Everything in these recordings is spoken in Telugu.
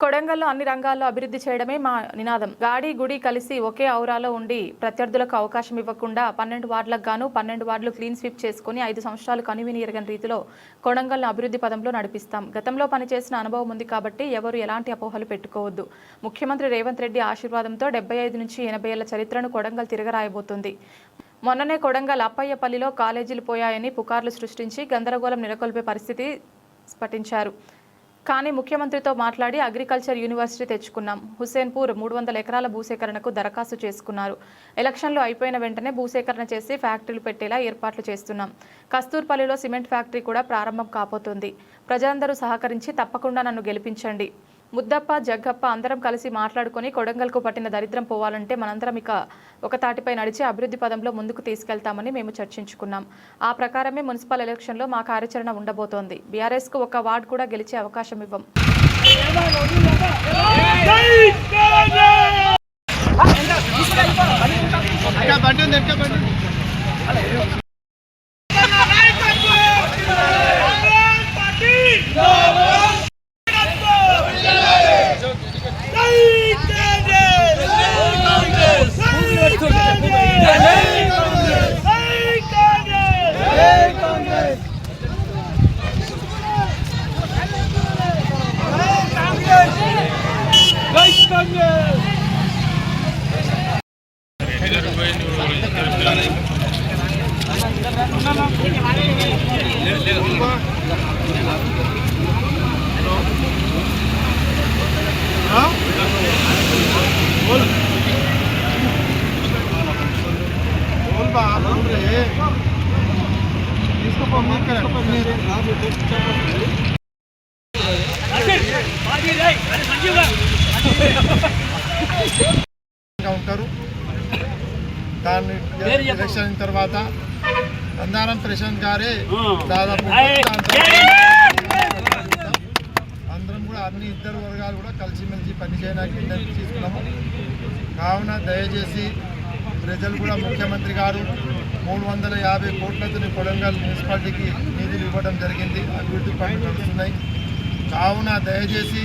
కొడంగల్లో అన్ని రంగాల్లో అభివృద్ధి చేయడమే మా నినాదం. గాడి గుడి కలిసి ఒకే ఔరాలో ఉండి ప్రత్యర్థులకు అవకాశం ఇవ్వకుండా పన్నెండు వార్డులకు గాను పన్నెండు వార్డులు క్లీన్ స్వీప్ చేసుకుని ఐదు సంవత్సరాలు కనువిని ఎరగని రీతిలో కొడంగల్ను అభివృద్ధి పదంలో నడిపిస్తాం. గతంలో పనిచేసిన అనుభవం ఉంది కాబట్టి ఎవరు ఎలాంటి అపోహలు పెట్టుకోవద్దు. ముఖ్యమంత్రి రేవంత్ రెడ్డి ఆశీర్వాదంతో డెబ్బై ఐదు నుంచి ఎనభై ఏళ్ళ చరిత్రను కొడంగల్ తిరగరాయబోతుంది. మొన్ననే కొడంగల్ అప్పయ్యపల్లిలో కాలేజీలు పోయాయని పుకార్లు సృష్టించి గందరగోళం నెలకొల్పే పరిస్థితి స్ఫటించారు కానీ ముఖ్యమంత్రితో మాట్లాడి అగ్రికల్చర్ యూనివర్సిటీ తెచ్చుకున్నాం. హుసేన్పూర్ మూడు వందల ఎకరాల భూసేకరణకు దరఖాస్తు చేసుకున్నారు. ఎలక్షన్లు అయిపోయిన వెంటనే భూసేకరణ చేసి ఫ్యాక్టరీలు పెట్టేలా ఏర్పాట్లు చేస్తున్నాం. కస్తూర్పల్లిలో సిమెంట్ ఫ్యాక్టరీ కూడా ప్రారంభం కాపోతుంది ప్రజలందరూ సహకరించి తప్పకుండా నన్ను గెలిపించండి. ముద్దప్ప జగ్గప్ప అందరం కలిసి మాట్లాడుకొని కొడంగల్కు పట్టిన దరిద్రం పోవాలంటే మనందరం ఇక ఒక తాటిపై నడిచి అభివృద్ధి పదంలో ముందుకు తీసుకెళ్తామని మేము చర్చించుకున్నాం. ఆ ప్రకారమే మున్సిపల్ ఎలక్షన్లో మా కార్యాచరణ ఉండబోతోంది. బీఆర్ఎస్కు ఒక వార్డు కూడా గెలిచే అవకాశం ఇవ్వం. బండి ఉంది? ఉంటారు. దాన్ని ఎలక్షన్ తర్వాత బందారం ప్రశాంత్ గారే దాదాపు అందరం కూడా అన్ని ఇద్దరు వర్గాలు కూడా కలిసిమెలిసి పనిచేయడానికి నిర్ణయం తీసుకున్నాము కావున దయచేసి ప్రజలు కూడా ముఖ్యమంత్రి గారు మూడు వందల యాభై కోట్లతో కొడంగల్ మున్సిపాలిటీకి నిధులు ఇవ్వడం జరిగింది. అభివృద్ధి పనులు నడుస్తున్నాయి. కావున దయచేసి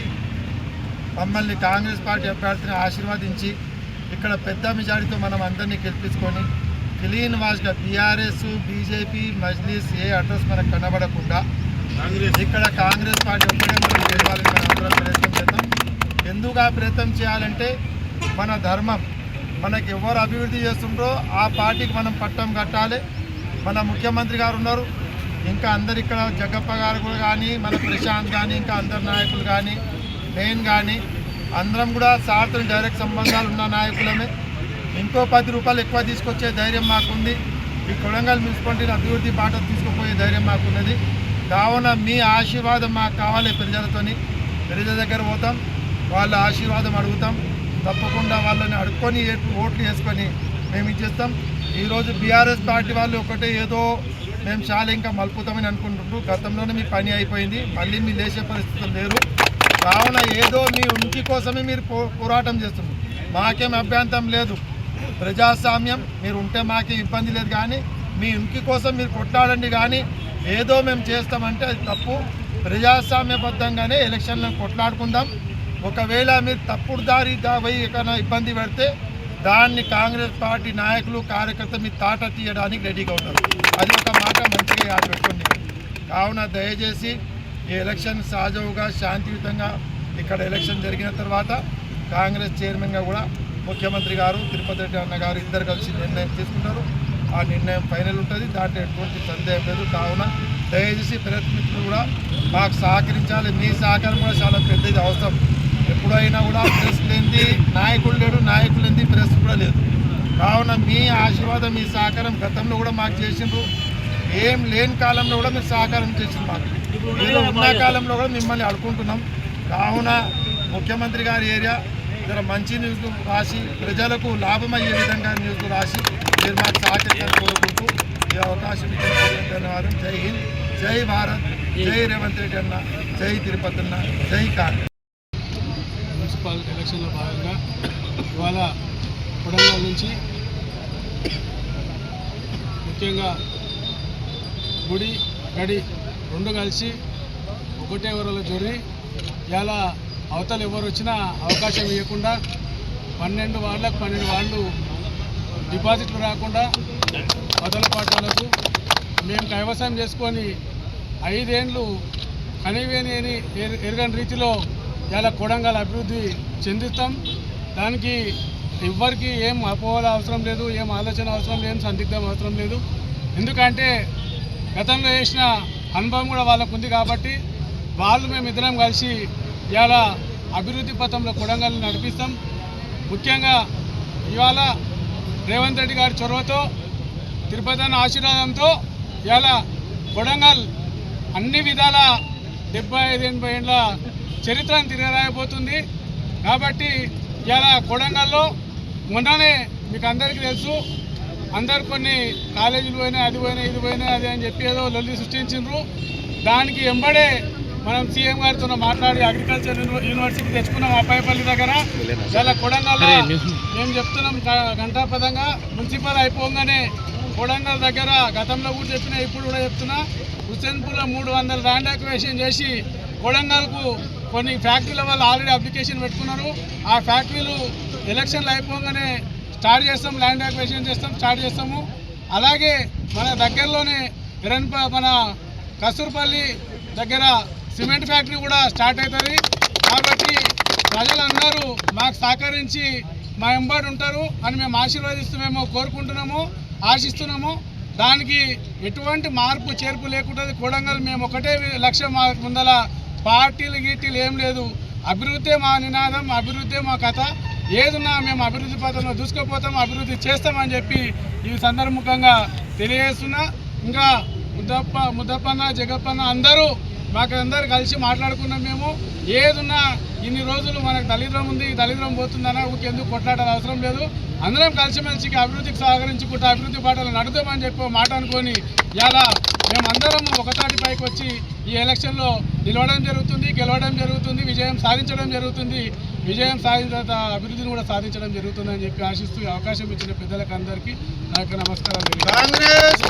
మమ్మల్ని కాంగ్రెస్ పార్టీ అభ్యర్థిని ఆశీర్వదించి ఇక్కడ పెద్ద మెజారిటీతో మనం అందరినీ గెలిపించుకొని క్లీన్ వాష్గా బీఆర్ఎస్ బీజేపీ మజ్లీస్ ఏ అడ్రస్ మనకు కనబడకుండా ఇక్కడ కాంగ్రెస్ పార్టీ ఒక్కడే మనం గెలవాలని మనం అందరం ప్రయత్నం చేద్దాం. ఎందుకు ఆ ప్రయత్నం చేయాలంటే మన ధర్మం. మనకి ఎవరు అభివృద్ధి చేస్తుండ్రో ఆ పార్టీకి మనం పట్టం కట్టాలి. మన ముఖ్యమంత్రి గారు ఉన్నారు. ఇంకా అందరు ఇక్కడ జగ్గప్ప గారు కానీ మన ప్రశాంత్ కానీ ఇంకా అందరు నాయకులు కానీ మెయిన్ కానీ అందరం కూడా సార్తో డైరెక్ట్ సంబంధాలు ఉన్న నాయకులమే. ఇంకో పది రూపాయలు ఎక్కువ తీసుకొచ్చే ధైర్యం మాకుంది. ఈ కొడంగల్ మున్సిపాలిటీని అభివృద్ధి బాట తీసుకుపోయే ధైర్యం మాకున్నది. కావున మీ ఆశీర్వాదం మాకు కావాలి ప్రజలతోని. ప్రజల దగ్గర పోతాం. వాళ్ళ ఆశీర్వాదం అడుగుతాం. తప్పకుండా వాళ్ళని అడుక్కొని ఓట్లు వేసుకొని మేము ఇచ్చేస్తాం. ఈరోజు బీఆర్ఎస్ పార్టీ వాళ్ళు ఒకటే ఏదో మేము చాలా ఇంకా మలుపుతామని అనుకుంటుండ్రు. గతంలోనే మీ పని అయిపోయింది. మళ్ళీ మీరు లేచే పరిస్థితులు లేరు. కావున ఏదో మీ ఉనికి కోసమే మీరు పోరాటం చేస్తున్నారు. మాకేం అభ్యంతరం లేదు. ప్రజాస్వామ్యం మీరు ఉంటే మాకేం ఇబ్బంది లేదు కానీ మీ ఉనికి కోసం మీరు కొట్లాడండి కానీ ఏదో మేము చేస్తామంటే అది తప్పు. ప్రజాస్వామ్యబద్ధంగానే ఎలక్షన్లను కొట్లాడుకుందాం. ఒకవేళ మీరు తప్పుడు దారి దా పోయి ఇబ్బంది పెడితే దాన్ని కాంగ్రెస్ పార్టీ నాయకులు కార్యకర్తలు మీ తాట తీయడానికి రెడీగా ఉన్నారు. అది ఒక మాట మంచిగా యాద పెట్టుకోండి. కావున దయచేసి ఈ ఎలక్షన్ సహజవుగా శాంతియుతంగా ఇక్కడ ఎలక్షన్ జరిగిన తర్వాత కాంగ్రెస్ చైర్మన్గా కూడా ముఖ్యమంత్రి గారు తిరుపతి రెడ్డి అన్న గారు ఇద్దరు కలిసి నిర్ణయం తీసుకుంటారు. ఆ నిర్ణయం ఫైనల్ ఉంటుంది. దాంట్లో ఎటువంటి సందేహం లేదు. కావున దయచేసి ప్రయత్నికులు కూడా మాకు సహకరించాలి. మీ సహకారం కూడా చాలా పెద్దది అవసరం. ఎప్పుడైనా కూడా ప్రెస్ లేనిది నాయకులు లేడు నాయకులు లేనిది ప్రెస్ కూడా లేదు. కావున మీ ఆశీర్వాదం మీ సహకారం గతంలో కూడా మాకు చేసిండ్రు. ఏం లేని కాలంలో కూడా మీరు సహకారం చేసిండ్రు మాకు. ఏదో ఉన్న కాలంలో కూడా మిమ్మల్ని అడుకుంటున్నాం కావున ముఖ్యమంత్రి గారి ఏరియా ఇతర మంచి న్యూస్ రాసి ప్రజలకు లాభం అయ్యే విధంగా న్యూస్ రాసి మీరు మాకు సహకరించాలని కోరుకుంటూ ఈ అవకాశం ఇచ్చినందుకు ధన్యవాదం. జై హింద్ జై భారత్ జై రేవంత్ రెడ్డి అన్న జై తిరుపతి అన్న జై కాంగ్రెస్. మున్సిపల్ ఎలక్షన్లో భాగంగా ఇవాళ కొడంగల్ నుంచి ముఖ్యంగా గుడి గడి రెండు కలిసి ఒకటే ఊరలో జోడి ఇలా అవతల ఎవరు వచ్చినా అవకాశం ఇవ్వకుండా పన్నెండు వార్డులకు పన్నెండు వార్డులు డిపాజిట్లు రాకుండా అవతల పాఠాలకు మేము కైవసం చేసుకొని ఐదేండ్లు కనివేని ఎరగని రీతిలో ఇలా కొడంగల్ అభివృద్ధి చెందిస్తాం దానికి ఎవరికి ఏం అపోహల అవసరం లేదు ఏం ఆలోచన అవసరం లేదు సందిగ్ధం అవసరం లేదు. ఎందుకంటే గతంలో చేసిన అనుభవం కూడా వాళ్ళకు ఉంది కాబట్టి వాళ్ళు మేము ఇద్దరం కలిసి ఇవాళ అభివృద్ధి పథంలో కొడంగల్ని నడిపిస్తాం. ముఖ్యంగా ఇవాళ రేవంత్ రెడ్డి గారి చొరవతో తిరుపతి అన్న ఆశీర్వాదంతో ఇవాళ కొడంగల్ అన్ని విధాల డెబ్బై ఐదు ఎనభై ఏళ్ళ చరిత్రను తిరగరాయబోతుంది. కాబట్టి ఇవాళ కొడంగల్లో మొన్ననే మీకు అందరికీ తెలుసు అందరు కొన్ని కాలేజీలు పోయినాయి అది పోయినాయి ఇది పోయినాయి అది అని చెప్పి ఏదో లొల్లి సృష్టించిండ్రు. దానికి ఎంబడే మనం సీఎం గారితో మాట్లాడి అగ్రికల్చర్ యూని- యూనివర్సిటీ తెచ్చుకున్నాం అబ్బాయిపల్లి దగ్గర. ఇలా కొడంగల్లో మేము చెప్తున్నాం గ- గంటాపదంగా మున్సిపల్ అయిపోగానే కొడంగల్ దగ్గర గతంలో కూడా చెప్పిన ఇప్పుడు కూడా చెప్తున్నా. హుసేన్పూర్లో మూడు వందల అక్వేషన్ చేసి కొడంగల్కు కొన్ని ఫ్యాక్టరీల వాళ్ళు ఆల్రెడీ అప్లికేషన్ పెట్టుకున్నారు. ఆ ఫ్యాక్టరీలు ఎలక్షన్లు అయిపోగానే స్టార్ట్ చేస్తాం ల్యాండ్ అక్వేషన్ చేస్తాం స్టార్ట్ చేస్తాము. అలాగే మన దగ్గరలోనే ఎరన్ప మన కస్తూర్పల్లి దగ్గర సిమెంట్ ఫ్యాక్టరీ కూడా స్టార్ట్ అవుతుంది. కాబట్టి ప్రజలందరూ మాకు సహకరించి మా ఎంబడి ఉంటారు అని మేము ఆశీర్వదిస్తూ మేము కోరుకుంటున్నాము ఆశిస్తున్నాము. దానికి ఎటువంటి మార్పు చేర్పు లేకుండా కొడంగల్ మేము ఒకటే లక్ష్యం ముందల పార్టీలు గీటీలు ఏం లేదు. అభివృద్ధే మా నినాదం అభివృద్ధే మా కథ. ఏదున్నా మేము అభివృద్ధి పథంలో దూసుకుపోతాం అభివృద్ధి చేస్తామని చెప్పి ఈ సందర్భంగా తెలియజేస్తున్నా. ఇంకా ముద్దప్ప ముద్దప్పన్న జగప్పన్న అందరూ మాకు కలిసి మాట్లాడుకున్నాం మేము. ఏదున్నా ఇన్ని రోజులు మనకు దళిద్రం ఉంది ఈ దళిద్రం పోతుందన్న ఎందుకు కొట్లాడాలి అవసరం లేదు. అందరం కలిసిమెలిసి అభివృద్ధికి సహకరించుకుంటూ అభివృద్ధి పాటలు నడుదామని చెప్పి మాట అనుకొని ఇలా మేమందరం ఒకతాటి పైకి వచ్చి ఈ ఎలక్షన్లో నిలవడం జరుగుతుంది గెలవడం జరుగుతుంది విజయం సాధించడం జరుగుతుంది. విజయం సాధించిన తర్వాత అభివృద్ధిని కూడా సాధించడం జరుగుతుందని చెప్పి ఆశిస్తూ అవకాశం ఇచ్చిన పెద్దలకు అందరికీ నాకు నమస్కారం